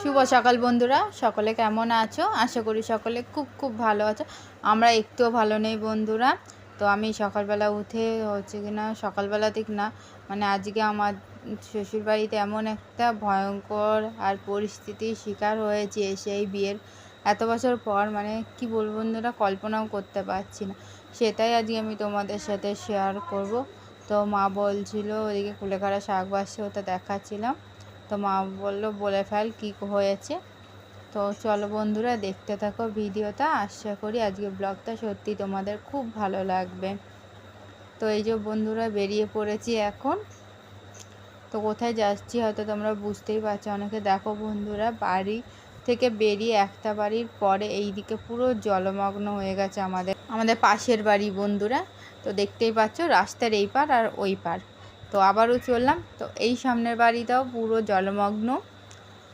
শুভ সকাল বন্ধুরা, সকলে কেমন আছো? আশা করি সকলে খুব খুব ভালো আছো। আমরা একটুও ভালো নেই বন্ধুরা। তো আমি সকালবেলা উঠে হচ্ছে কি না সকালবেলা ঠিক না মানে আজকে আমার শ্বশুরবাড়িতে এমন একটা ভয়ঙ্কর আর পরিস্থিতির শিকার হয়েছে সেই বিয়ের এত বছর পর মানে কি বলব বন্ধুরা, কল্পনাও করতে পারছি না। সেটাই আজকে আমি তোমাদের সাথে শেয়ার করব। তো মা বলছিল, ওদিকে কুলেখাড়া শাক বাসছে ওটা দেখাচ্ছিলাম। তো মা বলল, বলে ফেল কী হয়েছে? তো চলো বন্ধুরা, দেখতে থাকো ভিডিওটা। আশা করি আজকে ব্লগটা সত্যি তোমাদের খুব ভালো লাগবে। তো এই যে বন্ধুরা, বেরিয়ে পড়েছি এখন। তো কোথায় যাচ্ছি হয়তো তোমরা বুঝতেই পারছ, অনেকে দেখো বন্ধুরা, বাড়ি থেকে বেরিয়ে একটা বাড়ির পরে এই দিকে পুরো জলমগ্ন হয়ে গেছে আমাদের আমাদের পাশের বাড়ি বন্ধুরা। তো দেখতেই পাচ্ছ, রাস্তার এই পার আর ওই পার। তো আবারও চললাম। তো এই সামনের বাড়িটাও পুরো জলমগ্ন।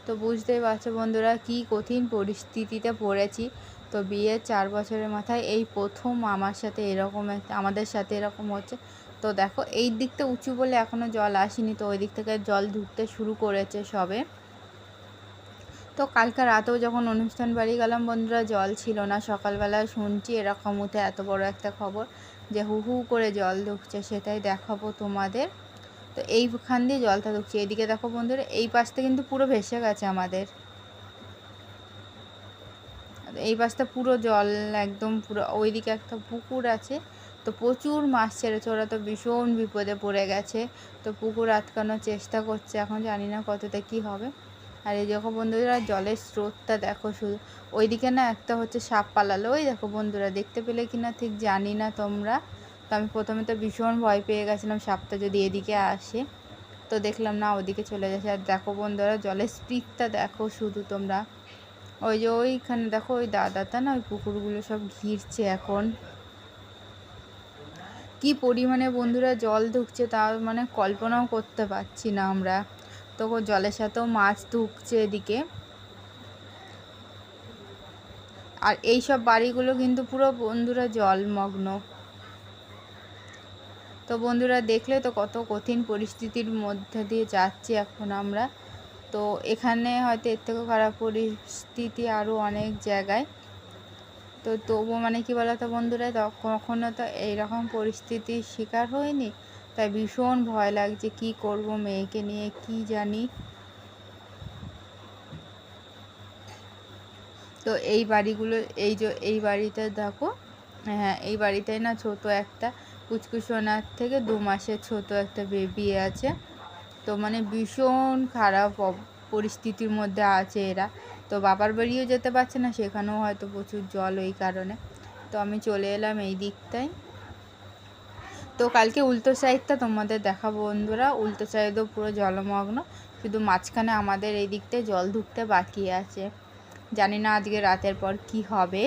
তো বুঝতেই পারছ বন্ধুরা কি কঠিন পরিস্থিতিতে পড়েছি। তো বিয়ের চার বছরের মাথায় এই প্রথম আমার সাথে এরকম আমাদের সাথে এরকম হচ্ছে। তো দেখো, এই দিকটা উঁচু বলে এখনও জল আসেনি। তো ওই দিক থেকে জল ঢুকতে শুরু করেছে সবে। তো কালকে রাতেও যখন অনুষ্ঠান বাড়ি গেলাম বন্ধুরা, জল ছিল না। সকালবেলা শুনছি এরকম উঠে এত বড় একটা খবর যে হু হু করে জল ঢুকছে, সেটাই দেখাবো তোমাদের। তো এইখান দিয়ে জলটা ঢুকছে। এদিকে দেখো বন্ধুরা, এই পাশটা কিন্তু পুরো ভেসে গেছে আমাদের। এই পাশটা পুরো জল, একদম পুরো ওইদিকে একটা পুকুর আছে। তো প্রচুর মাছ ছেড়েছে, ওরা তো ভীষণ বিপদে পড়ে গেছে। তো পুকুর আটকানোর চেষ্টা করছে, এখন জানি না কতটা কি হবে। আর এই দেখো বন্ধুরা, জলের স্রোতটা দেখো শুধু। ওইদিকে না একটা হচ্ছে সাপ পালালো। ওই দেখো বন্ধুরা, দেখতে পেলে কিনা ঠিক জানি না তোমরা। তো আমি প্রথমে তো ভীষণ ভয় পেয়ে গেছিলাম, সাপটা যদি এদিকে আসে। তো দেখলাম না, ওদিকে চলে যাচ্ছে। আর দেখো বন্ধুরা, জলের স্পিডটা দেখো শুধু তোমরা। ওই যে ওইখানে দেখো, ওই দাদাটা না, ওই পুকুরগুলো সব ঘিরছে এখন। কি পরিমাণে বন্ধুরা জল ঢুকছে তা মানে কল্পনাও করতে পারছি না আমরা। তো জলের সাথেও মাছ ঢুকছে এদিকে। আর এই সব বাড়িগুলো কিন্তু পুরো বন্ধুরা জলমগ্ন। তো বন্ধুরা দেখলে তো কত কঠিন পরিস্থিতির মধ্যে দিয়ে যাচ্ছি এখন আমরা। তো এখানে হয়তো এর থেকেও খারাপ পরিস্থিতি আরও অনেক জায়গায়। তো তবু মানে কি বলতো বন্ধুরা কখনো তো এইরকম পরিস্থিতির শিকার হয়নি তাই ভীষণ ভয় লাগছে, কি করব মেয়েকে নিয়ে, কি জানি। তো এই বাড়িগুলো, এই যে এই বাড়িটা দেখো হ্যাঁ এই বাড়িটাই না ছোট একটা কুচকুচোনার থেকে দু মাসের ছোট একটা বেবি আছে। তো মানে ভীষণ খারাপ পরিস্থিতির মধ্যে আছে এরা। তো বাবার বাড়িও যেতে পারছে না, সেখানেও হয়তো প্রচুর জল ওই কারণে। তো আমি চলে এলাম এই দিকটায়। তো কালকে উল্টো সাইডটা তোমাদের দেখাবো বন্ধুরা। উল্টো সাইডও পুরো জলমগ্ন, শুধু মাঝখানে আমাদের এই দিকটায় জল ঢুকতে বাকি আছে। জানি না আজকে রাতের পর কি হবে।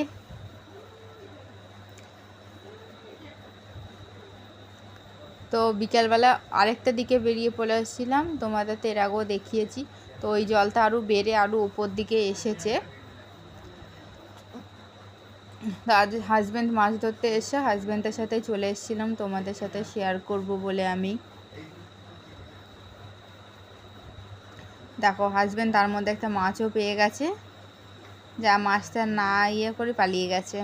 তো বিকেলবেলা আরেকটা দিকে বেরিয়ে পড়ে এসেছিলাম তোমাদের তো এর আগেও দেখিয়েছি। তো ওই জলটা আরও বেড়ে আরও উপর দিকে এসেছে। আজ হাজব্যান্ড মাছ ধরতে এসে হাজব্যান্ডের সাথে চলে এসেছিলাম, তোমাদের সাথে শেয়ার করব বলে আমি। দেখো হাজব্যান্ড তার মধ্যে একটা মাছও পেয়ে গেছে। যা মাছটা না ইয়ে করে পালিয়ে গেছে।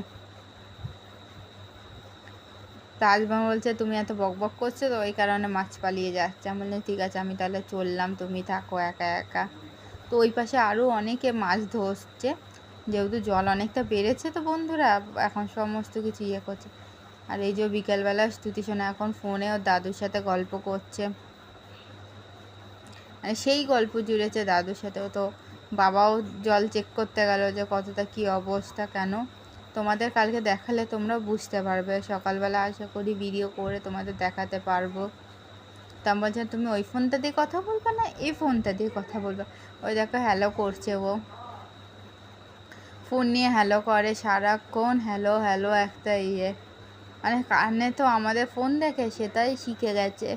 তাজমা বলছে, তুমি এত বক বক করছ তো, ওই কারণে মাছ পালিয়ে যাচ্ছে। আমি বললাম, ঠিক আছে, আমি তাহলে চললাম, তুমি থাকো একা একা। তো ওই পাশে আরও অনেকে মাছ ধরছে। যেহেতু জল অনেকটা বেড়েছে তো বন্ধুরা, এখন সমস্ত কিছু ইয়ে করছে। আর এই যে বিকেলবেলা স্তুতি শোনা এখন ফোনে ওর দাদুর সাথে গল্প করছে। মানে সেই গল্প জুড়েছে দাদুর সাথে। তো বাবাও জল চেক করতে গেল যে কতটা কি অবস্থা, কেন? তোমাদের কালকে দেখালে তোমরা বুঝতে পারবে। সকালবেলা আশা করি ভিডিও করে তোমাদের দেখাতে পারব। তা বলছে, তুমি ওই ফোনটা দিয়ে কথা বলবে না এই ফোনটা দিয়ে কথা বলবে? ওই দেখো হ্যালো করছে ও। ফোন নিয়ে হ্যালো করে সারাক্ষণ। হ্যালো হ্যালো একটা ইয়ে। মানে কানে তো আমাদের ফোন দেখে, সেটাই শিখে গেছে।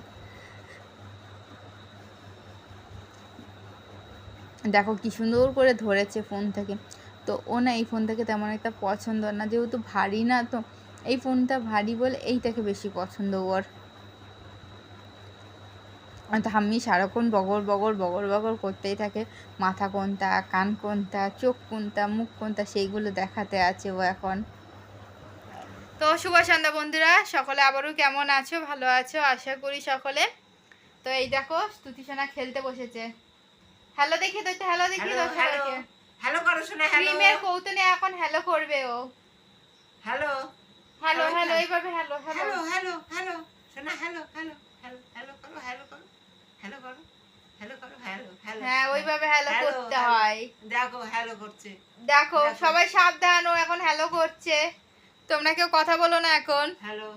দেখো কি সুন্দর করে ধরেছে ফোন থেকে তো ও না এই ফোনটাকে তেমন একটা পছন্দ না। যেহেতু ভারী না তো এই ফোনটা ভারী বলে এইটাকে বেশি পছন্দ ওর। ধাম্মি সারাক্ষণ বগর বগর বগর বগর করতেই থাকে। মাথা কোনটা কান কোনটা চোখ কোনটা মুখ কোনটা সেইগুলো দেখাতে আছে ও এখন। তো শুভ সন্ধ্যা বন্ধুরা সকলে আবারও কেমন আছো? ভালো আছো? আশা করি সকলে। তো এই দেখো স্তুতি সোনা খেলতে বসেছে। হ্যালো দেখি তো হ্যালো দেখি তো করো শোনা হ্যালো ক্রিমের কৌতনে এখন হ্যালো করবে ও। হ্যালো হ্যালো হ্যালো এইভাবে hello hello hello hello hello শোনা হ্যালো হ্যালো হ্যালো হ্যালো করো হ্যালো করো হ্যালো করো হ্যালো করো হ্যালো হ্যালো হ্যাঁ ওইভাবে হ্যালো হ্যালো, করতে হয়। দেখো হ্যালো করছে। দেখো দেখো। সবাই সাবধান ও এখন হ্যালো করছে। তোমরা কেউ কথা বলো না এখন। হ্যালো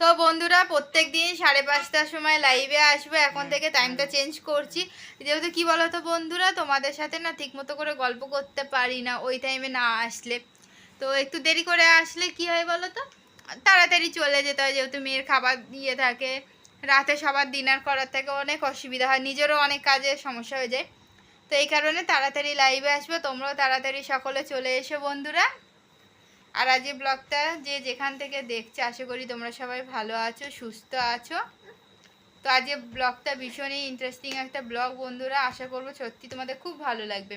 তো বন্ধুরা প্রত্যেক দিন সাড়ে পাঁচটার সময় লাইভে আসব। এখন থেকে টাইমটা চেঞ্জ করছি। যেহেতু কি বলো তো বন্ধুরা, তোমাদের সাথে না ঠিকমতো করে গল্প করতে পারি না, ওই টাইমে না আসলে। তো একটু দেরি করে আসলে কি হয় বলো তো তাড়াতাড়ি চলে যেতে হয়, যেহেতু মেয়ের খাবার দিয়ে থাকে। রাতে সবার ডিনার করার থেকে অনেক অসুবিধা হয়, নিজেরও অনেক কাজে সমস্যা হয়ে যায়। তো এই কারণে তাড়াতাড়ি লাইভে আসব। তোমরাও তাড়াতাড়ি সকলে চলে এসো বন্ধুরা। আর আজ ব্লগটা যে যেখান থেকে দেখছে, আশা করি তোমরা সবাই ভালো আছো, সুস্থ আছো। তো আজ ব্লগটা ভীষণই ইন্টারেস্টিং একটা ব্লগ, বন্ধুরা। আশা করব সত্যি তোমাদের খুব ভালো লাগবে।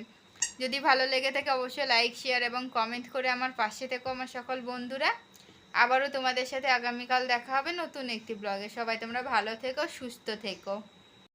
যদি ভালো লেগে থাকে অবশ্যই লাইক শেয়ার এবং কমেন্ট করে আমার পাশে থেকো আমার সকল বন্ধুরা। আবারও তোমাদের সাথে আগামীকাল দেখা হবে নতুন একটি ব্লগে। সবাই তোমরা ভালো থেকো, সুস্থ থেকো।